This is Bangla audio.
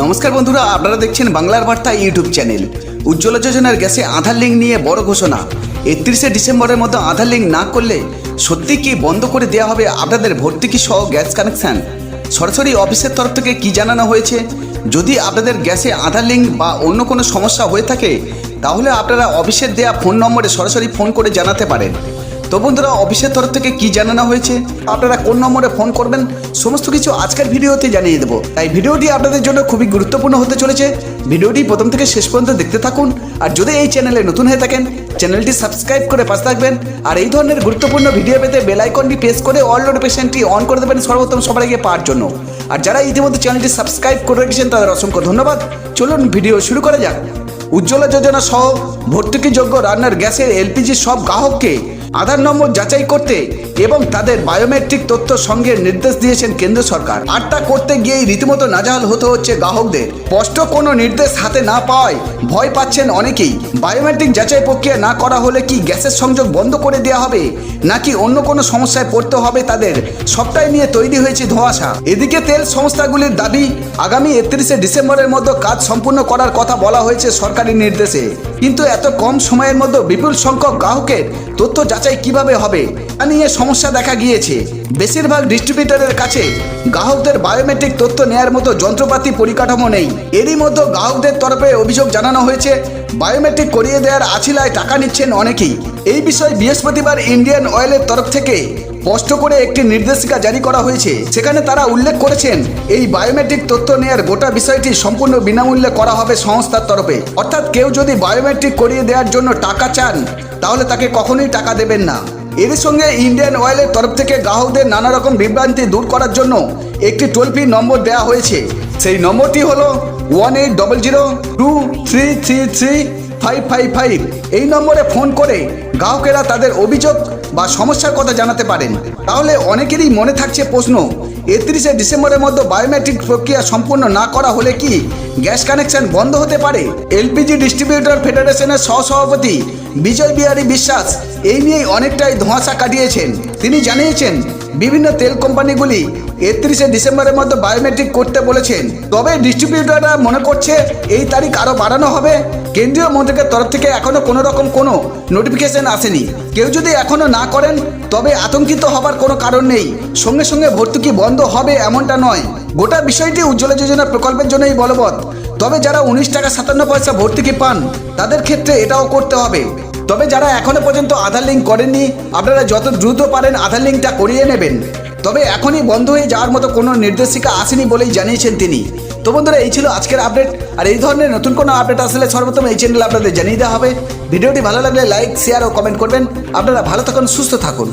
নমস্কার বন্ধুরা, আপনারা দেখছেন বাংলার বার্তা ইউটিউব চ্যানেল। উজ্জ্বলা যোজনার গ্যাসে আধার লিঙ্ক নিয়ে বড় ঘোষণা। একত্রিশে ডিসেম্বরের মধ্যে আধার লিঙ্ক না করলে সত্যি কি বন্ধ করে দেওয়া হবে আপনাদের ভর্তুকি সহ গ্যাস কানেকশন? সরাসরি অফিসের তরফ থেকে কি জানানো হয়েছে? যদি আপনাদের গ্যাসে আধার লিঙ্ক বা অন্য কোনো সমস্যা হয়ে থাকে, তাহলে আপনারা অফিসের দেয়া ফোন নম্বরে সরাসরি ফোন করে জানাতে পারেন। তো বন্ধুরা, অফিসের তরফ থেকে কি জানানো হয়েছে? আপনারা কোন নম্বরে ফোন করবেন? সমস্ত কিছু আজকের ভিডিওতে জানিয়ে দেবো। তাই ভিডিওটি আপনাদের জন্য খুবই গুরুত্বপূর্ণ হতে চলেছে। ভিডিওটি প্রথম থেকে শেষ পর্যন্ত দেখতে থাকুন। আর যদি এই চ্যানেলে নতুন হয়ে থাকেন, চ্যানেলটি সাবস্ক্রাইব করে পাশে থাকবেন। আর এই ধরনের গুরুত্বপূর্ণ ভিডিও পেতে বেল আইকনটি প্রেস করে অল নোটিফিকেশনটি অন করে দেবেন সর্বোত্তম সবার আগে পাওয়ার জন্য। আর যারা ইতিমধ্যে চ্যানেলটি সাবস্ক্রাইব করে রেখেছেন, তাদের অসংখ্য ধন্যবাদ। চলুন ভিডিও শুরু করা যাক। উজ্জ্বলা যোজনা সহ ভর্তুকিযোগ্য রান্নার গ্যাসের এলপিজি সব গ্রাহককে আধার নম্বর যাচাই করতে এবং তাদের বায়োমেট্রিক তথ্য সঙ্গে নির্দেশ দিয়েছেন কেন্দ্র সরকার। আর তা করতে গিয়েই রীতিমতো নাজাহাল হতে হচ্ছে গ্রাহকদের। স্পষ্ট কোনো নির্দেশ হাতে না পাওয়ায় ভয় পাচ্ছেন অনেকেই। বায়োমেট্রিক যাচাই প্রক্রিয়া না করা হলে কি গ্যাসের সংযোগ বন্ধ করে দেওয়া হবে, নাকি অন্য কোনো সমস্যায় পড়তে হবে তাদের, সবটাই নিয়ে তৈরি হয়েছে ধোঁয়াশা। এদিকে তেল সংস্থাগুলির দাবি, আগামী একত্রিশে ডিসেম্বরের মধ্যে কাজ সম্পূর্ণ করার কথা বলা হয়েছে সরকারি নির্দেশে। কিন্তু এত কম সময়ের মধ্যে বিপুল সংখ্যক গ্রাহকের তথ্য যাচাই কীভাবে হবে তা নিয়ে সমস্যা দেখা গিয়েছে। বেশিরভাগ ডিস্ট্রিবিউটরের কাছে গ্রাহকদের বায়োমেট্রিক তথ্য নেয়ার মতো যন্ত্রপাতি পরিকাঠামো নেই। এরই মধ্যে গ্রাহকদের তরফে অভিযোগ জানানো হয়েছে বায়োমেট্রিক করিয়ে দেওয়ার আছিলায় টাকা নিচ্ছেন অনেকেই। এই বিষয়ে বৃহস্পতিবার ইন্ডিয়ান অয়েলের তরফ থেকে স্পষ্ট করে একটি নির্দেশিকা জারি করা হয়েছে। সেখানে তারা উল্লেখ করেছেন, এই বায়োমেট্রিক তথ্য নেওয়ার গোটা বিষয়টি সম্পূর্ণ বিনামূল্যে করা হবে সংস্থার তরফে। অর্থাৎ কেউ যদি বায়োমেট্রিক করিয়ে দেওয়ার জন্য টাকা চান তাহলে তাকে কখনোই টাকা দেবেন না। এর সঙ্গে ইন্ডিয়ান অয়েলের তরফ থেকে গ্রাহকদের নানা রকম বিভ্রান্তি দূর করার জন্য একটি টোল ফ্রি নম্বর দেওয়া হয়েছে। সেই নম্বরটি হলো one eight double zero two three three three five five five. এই নম্বরে ফোন করে গ্রাহকেরা তাদের অভিযোগ বা সমস্যার কথা জানাতে পারেন। তাহলে অনেকেরই মনে থাকছে প্রশ্ন একত্রিশে ডিসেম্বরের মধ্যে বায়োমেট্রিক প্রক্রিয়া সম্পূর্ণ না করা হলে কি গ্যাস কানেকশন বন্ধ হতে পারে? এলপিজি ডিস্ট্রিবিউটর ফেডারেশনের সহসভাপতি বিজয় বিহারী বিশ্বাস এই নিয়েই অনেকটাই ধোঁয়াশা কাটিয়েছেন। তিনি জানিয়েছেন বিভিন্ন তেল কোম্পানিগুলি একত্রিশে ডিসেম্বরের মধ্যে বায়োমেট্রিক করতে বলেছেন। তবে ডিস্ট্রিবিউটররা মনে করছে এই তারিখ আরও বাড়ানো হবে। কেন্দ্রীয় মন্ত্রকের তরফ থেকে এখনও কোনো রকম কোনো নোটিফিকেশন আসেনি। কেউ যদি এখনও না করেন, তবে আতঙ্কিত হবার কোনো কারণ নেই। সঙ্গে সঙ্গে ভর্তুকি বন্ধ হবে এমনটা নয়। গোটা বিষয়টি উজ্জ্বলা যোজনা প্রকল্পের জন্যই বলবৎ। তবে যারা উনিশ টাকা সাতান্ন পয়সা ভর্তুকি পান, তাদের ক্ষেত্রে এটাও করতে হবে। তবে যারা এখনও পর্যন্ত আধার লিঙ্ক করেননি, আপনারা যত দ্রুত পারেন আধার লিঙ্কটা করিয়ে নেবেন। তবে এখনই বন্ধ হয়ে যাওয়ার মতো কোনো নির্দেশিকা আসেনি বলেই জানিয়েছেন তিনি। তো বন্ধুরা, এই ছিল আজকের আপডেট আর এই ধরনের নতুন কোনো আপডেট আসলে সর্বপ্রথম এই চ্যানেলে আপনাদের জানিয়ে দেওয়া হবে। ভিডিওটি ভালো লাগলে লাইক শেয়ার ও কমেন্ট করবেন। আপনারা ভালো থাকুন, সুস্থ থাকুন।